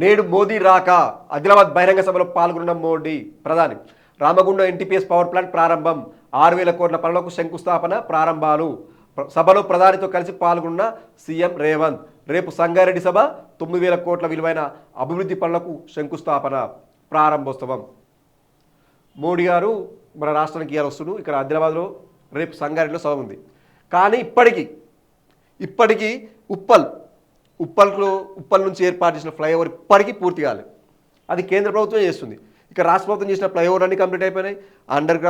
నేడు మోదీ రాక ఆదిలాబాద్ బహిరంగ సభలో పాల్గొన్న మోడీ ప్రధాని. రామగుండం ఎన్టీపీఎస్ పవర్ ప్లాంట్ ప్రారంభం. ఆరు వేల కోట్ల పనులకు శంకుస్థాపన ప్రారంభాలు. సభలో ప్రధానితో కలిసి పాల్గొన్న సీఎం రేవంత్. రేపు సంగారెడ్డి సభ తొమ్మిది వేల కోట్ల విలువైన అభివృద్ధి పనులకు శంకుస్థాపన ప్రారంభోత్సవం. మోడీ గారు మన రాష్ట్రానికి ఇవాళ వస్తుడు ఇక్కడ ఆదిలాబాద్లో రేపు సంగారెడ్డిలో సభ ఉంది. కానీ ఇప్పటికీ ఇప్పటికీ ఉప్పల్ ఉప్పల్లో ఉప్పల్ నుంచి ఏర్పాటు చేసిన ఫ్లైఓవర్ ఇప్పటికీ పూర్తి కాలేదు అది కేంద్ర ప్రభుత్వం చేస్తుంది. ఇక రాష్ట్ర ప్రభుత్వం చేసిన ఫ్లైఓవర్ అన్ని కంప్లీట్ అయిపోయినాయి. అండర్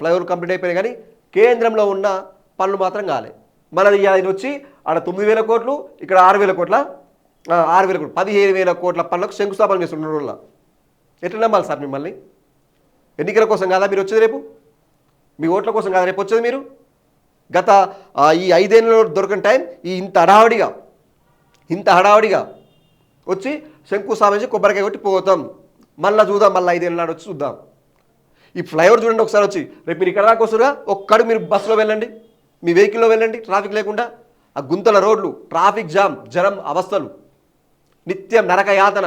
ఫ్లైఓవర్ కంప్లీట్ అయిపోయినాయి కానీ కేంద్రంలో ఉన్న పనులు మాత్రం కాలే. మనది ఇది వచ్చి ఆడ తొమ్మిది వేల కోట్లు ఇక్కడ ఆరు వేల కోట్ల ఆరు వేల కోట్లు పదిహేను వేల కోట్ల పనులకు శంకుస్థాపన చేస్తున్న రోజుల్లో ఎట్లా నమ్మాలి సార్ మిమ్మల్ని? ఎన్నికల కోసం కాదా మీరు వచ్చేది రేపు? మీ ఓట్ల కోసం కాదా రేపు వచ్చేది మీరు? గత ఈ ఐదేళ్ళలో దొరకని టైం ఈ ఇంత అడావడిగా ఇంత హడావుడిగా వచ్చి శంకుస్థాపించి కొబ్బరికాయ కొట్టి పోతాం. మళ్ళీ చూద్దాం మళ్ళీ ఐదేళ్ళ నాడు వచ్చి చూద్దాం. ఈ ఫ్లైఓవర్ చూడండి ఒకసారి వచ్చి రేపు మీరు ఇక్కడ దాకా ఒక్కడు మీరు బస్సులో వెళ్ళండి మీ వెహికల్లో వెళ్ళండి ట్రాఫిక్ లేకుండా. ఆ గుంతల రోడ్లు ట్రాఫిక్ జామ్ జనం అవస్థలు. నిత్యం నరక యాతన.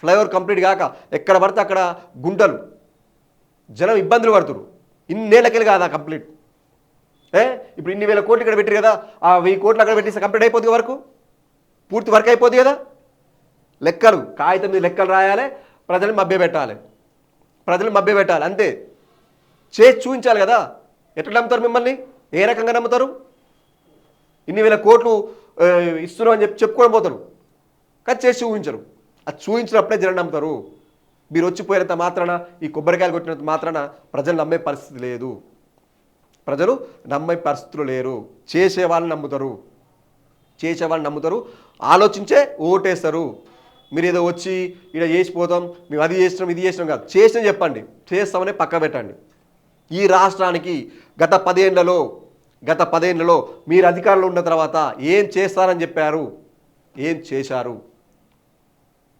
ఫ్లైఓవర్ కంప్లీట్ కాక ఎక్కడ పడితే అక్కడ గుంటలు. జనం ఇబ్బందులు పడుతున్నారు ఇన్నేళ్ళకెళ్ళి కాదా కంప్లీట్. ఏ? ఇప్పుడు ఇన్ని వేల కోట్లు ఇక్కడ పెట్టారు కదా ఆ వెయ్యి కోట్లు అక్కడ పెట్టేస్తే కంప్లీట్ అయిపోతుంది వరకు? పూర్తి వర్క్ అయిపోద్ది కదా? లెక్కలు కాగితం మీద లెక్కలు రాయాలి ప్రజలు మభ్యపెట్టాలి ప్రజలు మభ్యపెట్టాలి అంతే. చేసి చూపించాలి కదా? ఎట్లా నమ్ముతారు మిమ్మల్ని? ఏ రకంగా నమ్ముతారు? ఇన్ని వేల కోట్లు ఇస్తున్నాం అని చెప్పి చెప్పుకొని పోతారు. కానీ చేసి చూపించరు. అది చూపించినప్పుడే జనం నమ్ముతారు. మీరు వచ్చిపోయినంత మాత్రాన ఈ కొబ్బరికాయలు కొట్టినంత మాత్రాన ప్రజలు నమ్మే పరిస్థితి లేదు. ప్రజలు నమ్మే పరిస్థితులు లేరు. చేసే వాళ్ళని నమ్ముతారు. చేసే వాళ్ళని నమ్ముతారు. ఆలోచించే ఓటేస్తారు. మీరు ఏదో వచ్చి ఇక్కడ చేసిపోతాం మేము అది చేసినాం ఇది చేసినాం కాదు. చేసిన చెప్పండి చేస్తామనే పక్క పెట్టండి. ఈ రాష్ట్రానికి గత పదేళ్ళలో గత పదేళ్ళలో మీరు అధికారంలో ఉన్న తర్వాత ఏం చేస్తారని చెప్పారు? ఏం చేశారు?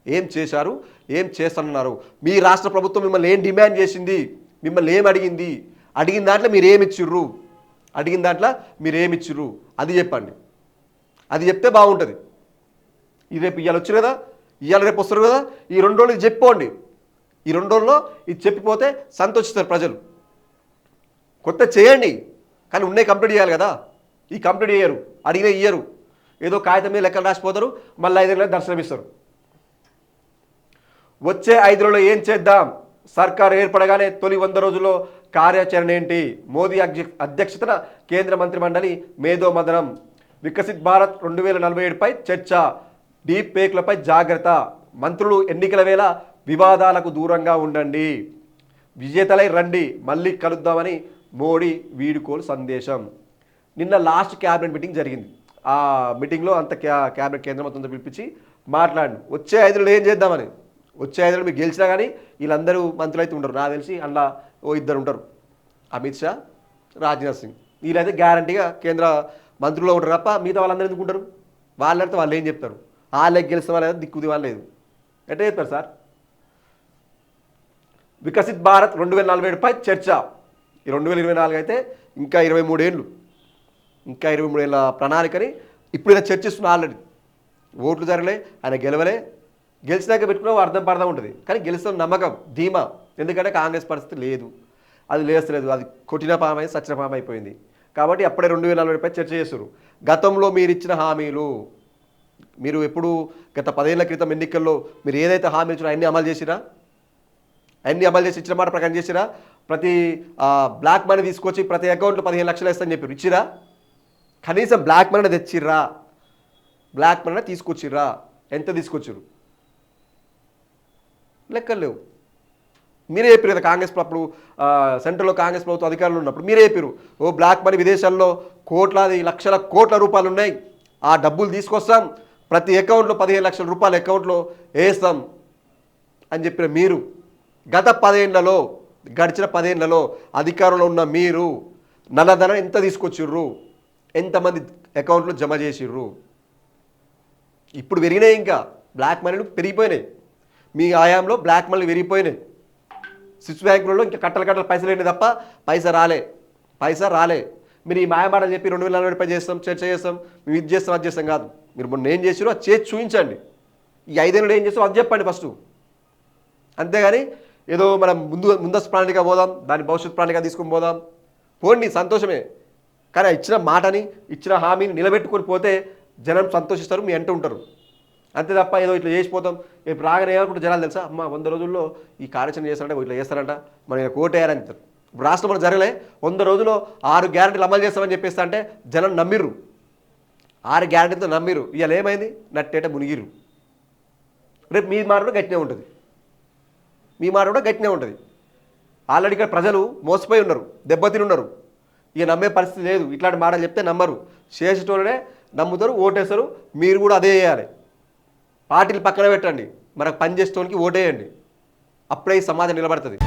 ఏం చేశారు? ఏం చేస్తానన్నారు? మీ రాష్ట్ర ప్రభుత్వం మిమ్మల్ని ఏం డిమాండ్ చేసింది? మిమ్మల్ని ఏం అడిగింది? అడిగిన దాంట్లో మీరు ఏమిచ్చిర్రు అడిగిన దాంట్లో మీరు ఏమిచ్చిర్రు అది చెప్పండి. అది చెప్తే బాగుంటుంది. ఈ రేపు ఇవాళ వచ్చారు కదా ఇవాళ రేపు వస్తారు కదా ఈ రెండు రోజులు చెప్పుకోండి. ఈ రెండు రోజుల్లో ఇది చెప్పిపోతే సంతోషిస్తారు ప్రజలు. కొత్త చేయండి కానీ ఉన్నాయి కంప్లీట్ చేయాలి కదా. ఈ కంప్లీట్ చేయరు అడిగిన ఇయ్యరు. ఏదో కాగితం మీద లెక్కలు రాసిపోతారు మళ్ళీ ఐదేళ్ళ దర్శనమిస్తారు వచ్చే ఐదు రోజుల్లో ఏం చేద్దాం? సర్కార్ ఏర్పడగానే తొలి వంద రోజుల్లో కార్యాచరణ ఏంటి? మోదీ అధ్యక్షతన కేంద్ర మంత్రి మండలి మేధో మదనం వికసిత్ భారత్ రెండు వేల నలభై ఏడుపై చర్చ. డీప్ పేక్లపై జాగ్రత్త. మంత్రులు ఎన్నికల వేళ వివాదాలకు దూరంగా ఉండండి. విజేతలై రండి. మళ్ళీ కలుద్దామని మోడీ వీడుకోలు సందేశం. నిన్న లాస్ట్ క్యాబినెట్ మీటింగ్ జరిగింది. ఆ మీటింగ్లో అంత క్యా క్యాబినెట్ కేంద్రం అంతా పిలిపించి మాట్లాడి వచ్చే ఐదులో ఏం చేద్దామని? వచ్చే ఐదులో మీరు గెలిచినా కానీ వీళ్ళందరూ మంత్రులు అయితే ఉండరు. నాకు తెలిసి అందులో ఓ ఇద్దరు ఉంటారు. అమిత్ షా రాజ్నాథ్ సింగ్. వీళ్ళైతే గ్యారంటీగా కేంద్ర మంత్రుల్లో ఉంటారు తప్ప మిగతా వాళ్ళందరూ ఎందుకు ఉంటారు? వాళ్ళు ఏం చెప్తారు? వాళ్ళకి గెలిచిన వాళ్ళు దిక్కుది వాళ్ళు లేదు ఎట్లా చెప్తారు సార్? వికసిత్ భారత్ రెండు వేల నలభై ఏడుపై చర్చ. ఈ రెండు వేల ఇరవై నాలుగు అయితే ఇంకా ఇరవై మూడేళ్ళు. ఇంకా ఇరవై మూడేళ్ళ ప్రణాళికని ఇప్పుడు ఇలా చర్చిస్తున్నా ఆల్రెడీ. ఓట్లు జరగలే ఆయన గెలవలే. గెలిచినాక పెట్టుకున్నా అర్థం పర్థం ఉంటుంది. కానీ గెలిచిన నమ్మకం ధీమా. ఎందుకంటే కాంగ్రెస్ పరిస్థితి లేదు. అది లేస్తలేదు అది కొట్టిన పామై సచ్చిన పామైపోయింది కాబట్టి అప్పుడే రెండు వేల నలభై చర్చ చేస్తారు గతంలో మీరు ఇచ్చిన హామీలు మీరు ఎప్పుడు గత పదేళ్ళ క్రితం ఎన్నికల్లో మీరు ఏదైతే హామీ ఇచ్చినా అన్ని అమలు చేసిరా? అన్ని అమలు చేసి ఇచ్చిన మాట ప్రకారం చేసిరా? ప్రతి బ్లాక్ మనీ తీసుకొచ్చి ప్రతి అకౌంట్లో పదిహేను లక్షలు వేస్తాని చెప్పారు ఇచ్చిరా? కనీసం బ్లాక్ మనీ తెచ్చిర్రా? బ్లాక్ మనీ తీసుకొచ్చిర్రా? ఎంత తీసుకొచ్చారు లెక్కలు లేవు. మీరే చెప్పారు కదా కాంగ్రెస్ అప్పుడు సెంట్రల్లో కాంగ్రెస్ ప్రభుత్వం అధికారులు ఉన్నప్పుడు మీరే చెప్పారు ఓ బ్లాక్ మనీ విదేశాల్లో కోట్లాది లక్షల కోట్ల రూపాయలు ఉన్నాయి. ఆ డబ్బులు తీసుకొస్తాం. ప్రతి అకౌంట్లో పదిహేను లక్షల రూపాయల అకౌంట్లో వేస్తాం అని చెప్పిన మీరు గత పదేళ్ళలో గడిచిన పదేళ్ళలో అధికారంలో ఉన్న మీరు నల్లధనం ఎంత తీసుకొచ్చిర్రు? ఎంతమంది అకౌంట్లో జమ చేసిర్రు? ఇప్పుడు పెరిగినాయి ఇంకా. బ్లాక్ మనీలు పెరిగిపోయినాయి. మీ ఆయాంలో బ్లాక్ మనీలు పెరిగిపోయినాయి. స్విచ్ బ్యాంకులలో ఇంకా కట్టలు కట్టలు పైసలు ఏంటి తప్ప పైసా రాలే. పైసా రాలే. మీరు ఈ మాయమాట చెప్పి రెండు వేల నలభై చేస్తాం చర్చ చేస్తాం మేము ఇది చేస్తాం అది చేస్తాం కాదు. మీరు మొన్న ఏం చేసిరో అది చేసి చూపించండి. ఈ ఐదేళ్ళు ఏం చేస్తాం అది చెప్పండి ఫస్ట్. అంతేగాని ఏదో మనం ముందు ముందస్తు ప్రణాళిక పోదాం దాని భవిష్యత్ ప్రణాళిక తీసుకొని పోదాం. పోండి సంతోషమే. కానీ ఇచ్చిన మాటని ఇచ్చిన హామీని నిలబెట్టుకొని పోతే జనం సంతోషిస్తారు మీ అంటూ ఉంటారు. అంతే తప్ప ఏదో ఇట్లా చేసిపోతాం ఇప్పుడు రాగానే ఏమనుకుంటే జనాలు తెలుసా? అమ్మ వంద రోజుల్లో ఈ కార్యాచరణ చేస్తారంటే ఇట్లా చేస్తారంట. మనం ఇలా కోటేయాలని చెప్తారు. రాష్ట్రంలో జరగలే. వంద రోజుల్లో ఆరు గ్యారెంటీలు అమలు చేస్తామని చెప్పేసి అంటే జనం నమ్మిర్రు. ఆరు గ్యారెంటీతో నమ్మిరు ఇవాళ ఏమైంది? నట్టేట మునిగిర్రు. రేపు మీ మాట కూడా గట్టినే ఉంటుంది. మీ మాట కూడా గట్టినే ఉంటుంది. ఆల్రెడీ ఇక్కడ ప్రజలు మోసపోయి ఉన్నారు దెబ్బతిని ఉన్నారు. ఇక నమ్మే పరిస్థితి లేదు. ఇట్లాంటి మాటలు చెప్తే నమ్మరు. చేసేటోళ్ళనే నమ్ముతారు ఓటేస్తారు. మీరు కూడా అదే చేయాలి. పార్టీలు పక్కన పెట్టండి. మనకు పని చేసేటోనికి ఓటేయండి. అప్పుడే ఈ సమాజం నిలబడుతుంది.